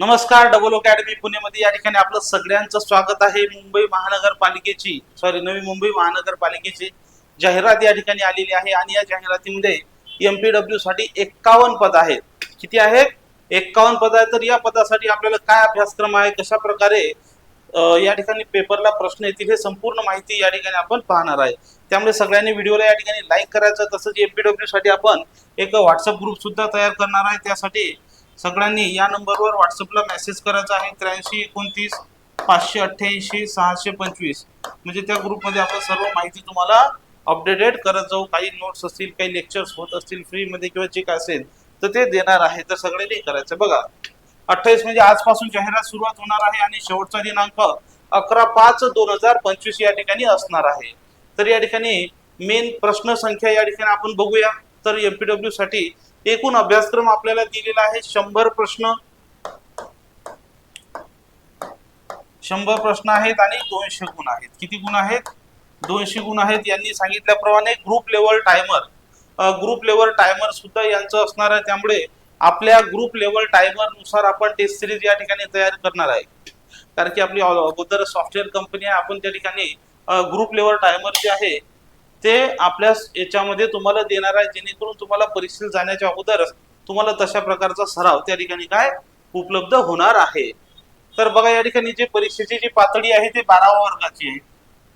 नमस्कार double academy पुणेमध्ये या ठिकाणी आपलं सगळ्यांचं स्वागत आहे. मुंबई महानगरपालिकेची सॉरी नवी मुंबई महानगरपालिकेची जाहिरात या ठिकाणी आलेली आहे आणि या जाहिरातीमध्ये एमपीडब्ल्यू साठी एक्कावन्न पद आहेत. किती आहे एक्कावन्न पद आहेत. तर या पदासाठी आपल्याला काय अभ्यासक्रम आहे? कशा प्रकारे या ठिकाणी पेपरला प्रश्न येतील हे संपूर्ण माहिती या ठिकाणी आपण पाहणार आहे. त्यामुळे सगळ्यांनी व्हिडिओला या ठिकाणी लाईक करायचं तसंच एमपीडब्ल्यू साठी आपण एक व्हॉट्सअप ग्रुप सुद्धा तयार करणार आहे. त्यासाठी सगळ्यांनी या नंबरवर व्हॉट्सअपला मेसेज करायचा आहे. त्र्याऐंशी एकोणतीस पाचशे अठ्ठ्याऐंशी सहाशे पंचवीस. म्हणजे त्या ग्रुपमध्ये आपण सर्व माहिती तुम्हाला अपडेटेड करत जाऊ. काही नोट्स असतील काही लेक्चर्स होत असतील फ्रीमध्ये किंवा जे काय असेल तर ते देणार आहे. तर सगळ्यांनी करायचं. बघा अठ्ठावीस म्हणजे आजपासून जाहिरात सुरुवात होणार आहे आणि शेवटचा दिनांक अकरा पाच दोन हजार पंचवीस या ठिकाणी असणार आहे. तर या ठिकाणी मेन प्रश्न संख्या या ठिकाणी आपण बघूया. तर एमपीडब्ल्यू साठी एकूण अभ्यासक्रम आपल्याला दिलेला आहे. शंभर प्रश्न. शंभर प्रश्न आहेत आणि दोनशे गुण आहेत. किती गुण आहेत? दोनशे गुण आहेत. यांनी सांगितल्याप्रमाणे group level timer group level timer सुद्धा यांचं असणार आहे. त्यामुळे आपल्या ग्रुप लेवल टायमरनुसार आपण टेस्ट सिरीज या ठिकाणी तयार करणार आहे. कारण की आपली अगोदर सॉफ्टवेअर कंपनी आहे. आपण त्या ठिकाणी ग्रुप लेवल टायमर जे आहे ते आपल्या याच्यामध्ये तुम्हाला देणार आहे जेणेकरून तुम्हाला परीक्षेला जाण्याच्या अगोदरच तुम्हाला तशा प्रकारचा सराव त्या ठिकाणी काय उपलब्ध होणार आहे. तर बघा या ठिकाणी जे परीक्षेची जी पातळी आहे ती बाराव्या वर्गाची आहे.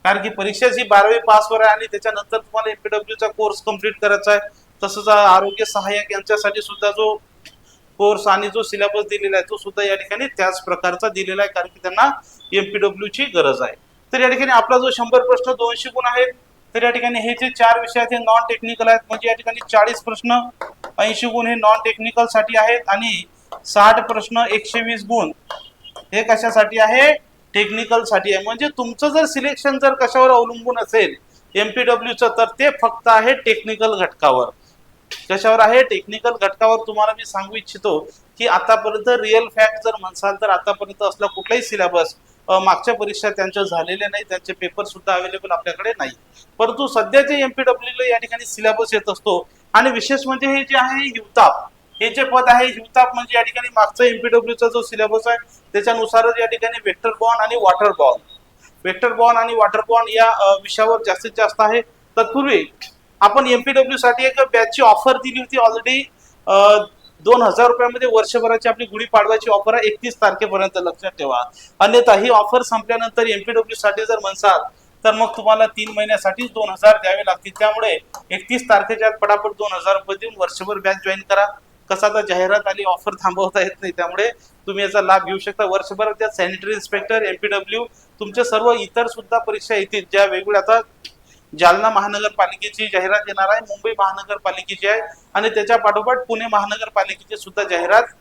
कारण की परीक्षा जी बारावी पास वर आहे आणि त्याच्यानंतर तुम्हाला एमपीडब्ल्यू चा कोर्स कंप्लीट करायचा आहे. तसंच आरोग्य सहाय्यक यांच्यासाठी सुद्धा जो कोर्स आणि जो सिलेबस दिलेला आहे तो सुद्धा या ठिकाणी त्याच प्रकारचा दिलेला आहे कारण की त्यांना एमपीडब्ल्यू ची गरज आहे. तर या ठिकाणी आपला जो शंभर प्रश्न दोनशे गुण आहेत तर या ठिकाणी हे जे चार विषय आहेत हे नॉन टेक्निकल आहेत. म्हणजे या ठिकाणी चाळीस प्रश्न ऐंशी गुण हे नॉन टेक्निकलसाठी आहेत आणि साठ प्रश्न एकशे वीस गुण हे कशासाठी आहे? टेक्निकलसाठी आहे. म्हणजे तुमचं जर सिलेक्शन जर कशावर अवलंबून असेल एमपीडब्ल्यूचं तर ते फक्त आहे टेक्निकल घटकावर. कशावर आहे? टेक्निकल घटकावर तुम्हाला मी सांगू इच्छितो की आतापर्यंत रिअल फॅक्ट जर म्हणसाल तर आतापर्यंत असला कुठलाही सिलेबस मागच्या परीक्षा त्यांच्या झालेल्या नाही त्यांचे पेपर सुद्धा अवेलेबल आपल्याकडे नाही. परंतु सध्याचे एमपीडब्ल्यू या ठिकाणी सिलेबस येत असतो आणि विशेष म्हणजे हे जे आहे हिवताप हे जे पद आहे हिवताप म्हणजे या ठिकाणी मागचा एमपीडब्ल्यूचा जो सिलेबस आहे त्याच्यानुसारच या ठिकाणी वेक्टर बॉन आणि वॉटर बॉन वेक्टर बॉन आणि वॉटर बॉन या विषयावर जास्तीत जास्त आहे. तत्पूर्वी आपण एमपीडब्ल्यू साठी एक बॅचची ऑफर दिली होती ऑलरेडी दोन हजार रुपयामध्ये वर्षभराची आपली गुढीपाडव्याची ऑफर आहे. एकतीस तारखेपर्यंत लक्षात ठेवा. अन्यथा ही ऑफर संपल्यानंतर एमपीडब्ल्यू साठी जर म्हणसाल तर मग तुम्हाला तीन महिन्यासाठीच दोन हजार द्यावे लागतील. त्यामुळे एकतीस तारखेच्या पटापट दोन हजार रुपये देऊन वर्षभर बॅच जॉईन करा. कसा आता जाहिरात आली ऑफर थांबवता येत नाही त्यामुळे तुम्ही याचा लाभ घेऊ शकता. वर्षभर त्यात सॅनिटरी इन्स्पेक्टर एमपीडब्ल्यू तुमच्या सर्व इतर सुद्धा परीक्षा येतील. ज्या वेगवेगळ्या आता जालना महानगरपालिकेची जाहिरात येणार आहे. मुंबई महानगरपालिकेची आहे. आणि त्याच्या पाठोपाठ पुणे महानगरपालिकेची सुद्धा जाहिरात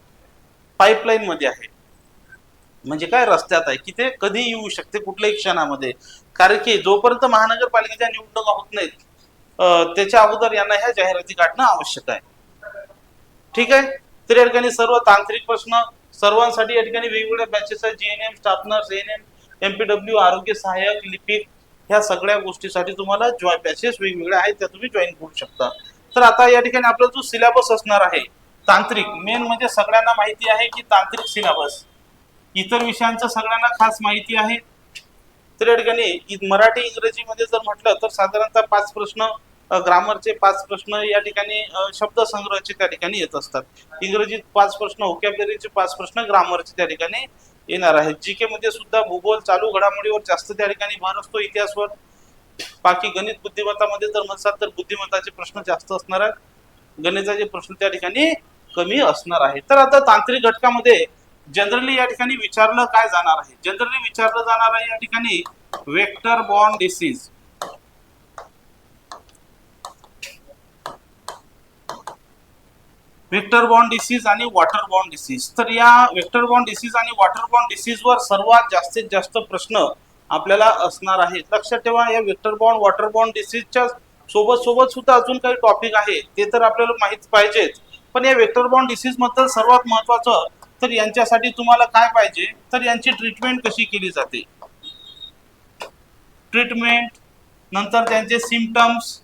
पाईपलाईन मध्ये आहे. म्हणजे काय रस्त्यात आहे? की ते कधी येऊ शकते कुठल्याही क्षणामध्ये. कारण की जोपर्यंत महानगरपालिकेच्या निवडणुका होत नाहीत त्याच्या अगोदर यांना ह्या जाहिराती काढणं आवश्यक आहे. ठीक आहे? तर या ठिकाणी सर्व तांत्रिक प्रश्न सर्वांसाठी या ठिकाणी वेगवेगळ्या बॅचेस आहेत. GNM staff nurse N M MPW आरोग्य सहाय्यक लिपिक ह्या सगळ्या गोष्टीसाठी तुम्हाला जॉय बॅचेस वेगवेगळ्या आहेत त्या तुम्ही जॉईन करू शकता. तर आता या ठिकाणी आपला जो सिलेबस असणार आहे तांत्रिक मेन म्हणजे सगळ्यांना माहिती आहे की तांत्रिक सिलेबस इतर विषयांचं सगळ्यांना खास माहिती आहे. तर या ठिकाणी मराठी इंग्रजीमध्ये जर म्हटलं तर साधारणतः पाच प्रश्न ग्रामरचे पाच प्रश्न या ठिकाणी शब्द शब्दसंग्रहाचे त्या ठिकाणी येत असतात. इंग्रजीत पाच प्रश्न ओकॅबलरीचे पाच प्रश्न ग्रामरचे त्या ठिकाणी येणार आहे. जी के मध्ये सुद्धा भूगोल चालू घडामोडीवर जास्त त्या ठिकाणी भर असतो. इतिहासवर बाकी गणित बुद्धिमत्तामध्ये जर म्हणसाल तर बुद्धिमत्ताचे प्रश्न जास्त असणार आहेत. गणिताचे प्रश्न त्या ठिकाणी कमी असणार आहे. तर आता तांत्रिक घटकामध्ये जनरली या ठिकाणी विचारलं काय जाणार आहे? जनरली विचारलं जाणार आहे या ठिकाणी वेक्टर बॉन्ड डिसीज वेक्टर बॉन्ड डिसीज आणि वॉटर बॉन्ड डिसीज तर या वेक्टर बॉन्ड डिसीज आणि वॉटर बॉन्ड डिसीज वर सर्वात जास्तीत जास्त प्रश्न आपल्याला असणार आहेत. लक्षात ठेवा या वेक्टर बॉन्ड वॉटर बॉन्ड डिसीजच्या सोबत सोबत सुद्धा अजून काही टॉपिक आहे. ते तर आपल्याला माहीत पाहिजेच. पण या वेक्टर बॉन्ड डिसीजबद्दल सर्वात महत्वाचं तर यांच्यासाठी तुम्हाला काय पाहिजे? तर यांची ट्रीटमेंट कशी केली जाते? ट्रीटमेंट नंतर त्यांचे सिमटम्स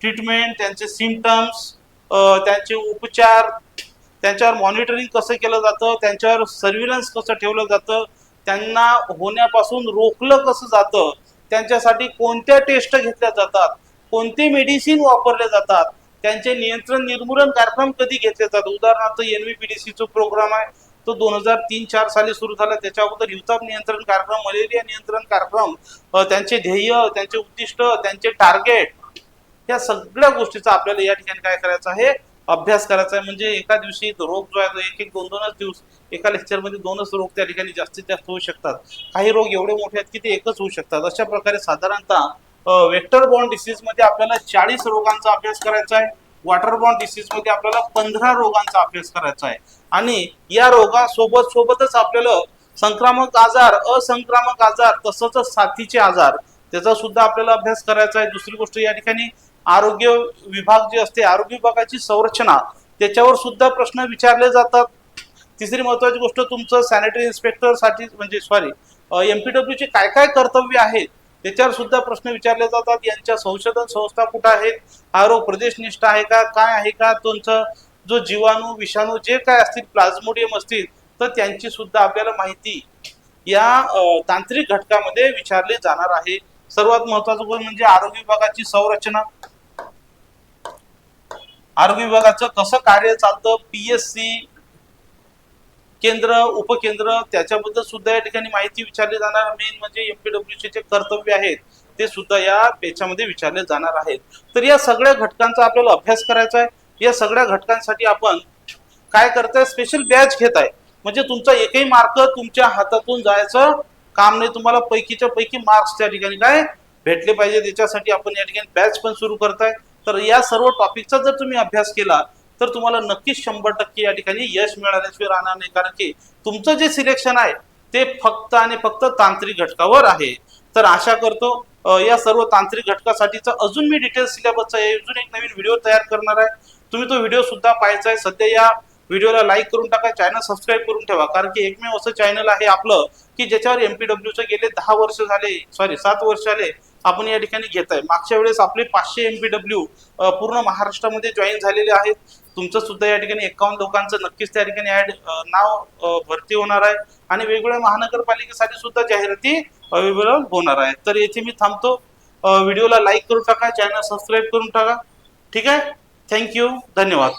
ट्रीटमेंट त्यांचे सिमटम्स त्यांचे उपचार त्यांच्यावर मॉनिटरिंग कसं केलं जातं त्यांच्यावर सर्व्हिलन्स कसं ठेवलं जातं त्यांना होण्यापासून रोखलं कसं जातं त्यांच्यासाठी कोणत्या टेस्ट घेतल्या जातात कोणते मेडिसिन वापरले जातात त्यांचे नियंत्रण निर्मूलन कार्यक्रम कधी घेतले जातात? उदाहरणार्थ एन व्ही पी डी सीचा प्रोग्राम आहे तो दोन हजार तीन चार साली सुरू झाला. त्याच्या अगोदर हिवताप नियंत्रण कार्यक्रम मलेरिया नियंत्रण कार्यक्रम त्यांचे ध्येय त्यांचे उद्दिष्ट त्यांचे टार्गेट या सगळ्या गोष्टीचा आपल्याला या ठिकाणी काय करायचं आहे? अभ्यास करायचा आहे. म्हणजे एका दिवशी रोग जो आहे तो एक एक दोन दोनच दिवस एका लेक्चरमध्ये दोनच रोग त्या ठिकाणी जास्तीत जास्त होऊ शकतात. काही रोग एवढे मोठे आहेत की ते एकच होऊ शकतात. अशा प्रकारे साधारणतः वेक्टर बॉन्ड डिसीजमध्ये आपल्याला चाळीस रोगांचा अभ्यास करायचा आहे. वॉटर बॉन्ड डिसीजमध्ये आपल्याला पंधरा रोगांचा अभ्यास करायचा आहे. आणि या रोगासोबत सोबतच आपल्याला संक्रामक आजार असंक्रामक आजार तसंच साथीचे आजार त्याचा सुद्धा आपल्याला अभ्यास करायचा आहे. दुसरी गोष्ट या ठिकाणी आरोग्य विभाग जे असते आरोग्य विभागाची संरचना त्याच्यावर सुद्धा प्रश्न विचारले जातात. तिसरी महत्वाची गोष्ट तुमचं सॅनिटरी इन्स्पेक्टरसाठी म्हणजे सॉरी एम पी चे काय काय कर्तव्य आहेत त्याच्यावर सुद्धा प्रश्न विचारले जातात. यांच्या संशोधन संस्था कुठं आहेत? हा रोग प्रदेशनिष्ठ आहे का? काय आहे का? तुमचं जो जीवाणू विषाणू जे काय असतील प्लाझ्मोडियम असतील तर त्यांची सुद्धा आपल्याला माहिती या तांत्रिक घटकामध्ये विचारले जाणार आहे. सर्वात महत्वाचं गोष्ट म्हणजे आरोग्य विभागाची संरचना. आरोग्य विभागाचं कसं कार्य चालतं? पीएससी केंद्र उपकेंद्र त्याच्याबद्दल सुद्धा या ठिकाणी माहिती विचारली जाणार. मेन म्हणजे एमपीडब्ल्यू चे कर्तव्य आहेत ते सुद्धा या पेच्यामध्ये विचारले जाणार आहेत. तर या सगळ्या घटकांचा आपल्याला अभ्यास करायचा आहे. या सगळ्या घटकांसाठी आपण काय करताय? स्पेशल बॅच घेत आहे म्हणजे तुमचा एकही मार्क तुमच्या हातातून जायचं काम नाही. तुम्हाला पैकीच्या पैकी मार्क्स त्या ठिकाणी काय? भेटले पाहिजे त्याच्यासाठी आपण या ठिकाणी बॅच पण सुरू करताय. तर या सर्व टॉपिकचा जर तुम्ही अभ्यास केला तर तुम्हाला नक्कीच शंभर टक्के या ठिकाणी यश मिळाल्याशिवाय राहणार नाही. कारण की तुमचं जे सिलेक्शन आहे ते फक्त आणि फक्त तांत्रिक घटकावर आहे. तर आशा करतो या सर्व तांत्रिक घटकासाठीचा अजून मी डिटेल्स सिलेबसचा अजून एक नवीन व्हिडिओ तयार करणार आहे. तुम्ही तो व्हिडिओ सुद्धा पाहायचा आहे. सध्या या व्हिडिओला लाईक करून टाका. चॅनल सबस्क्राईब करून ठेवा. कारण की एकमेव असं चॅनल आहे आपलं की ज्याच्यावर एमपीडब्ल्यूचे गेले दहा वर्ष झाले सॉरी सात वर्ष झाले आपण या ठिकाणी घेत आहे मागच्या वेळेस आपले पाचशे एमपीडब्ल्यू पूर्ण महाराष्ट्रामध्ये जॉईन झालेले आहेत. तुमचं सुद्धा या ठिकाणी एकावन्न लोकांचं नक्कीच त्या ठिकाणी ऍड नाव भरती होणार आहे. आणि वेगवेगळ्या महानगरपालिकेसाठी सुद्धा जाहिराती अवेलेबल होणार आहे तर येथे मी थांबतो. व्हिडिओला लाईक करून टाका चॅनल सबस्क्राईब करून टाका. ठीक आहे? थँक्यू धन्यवाद.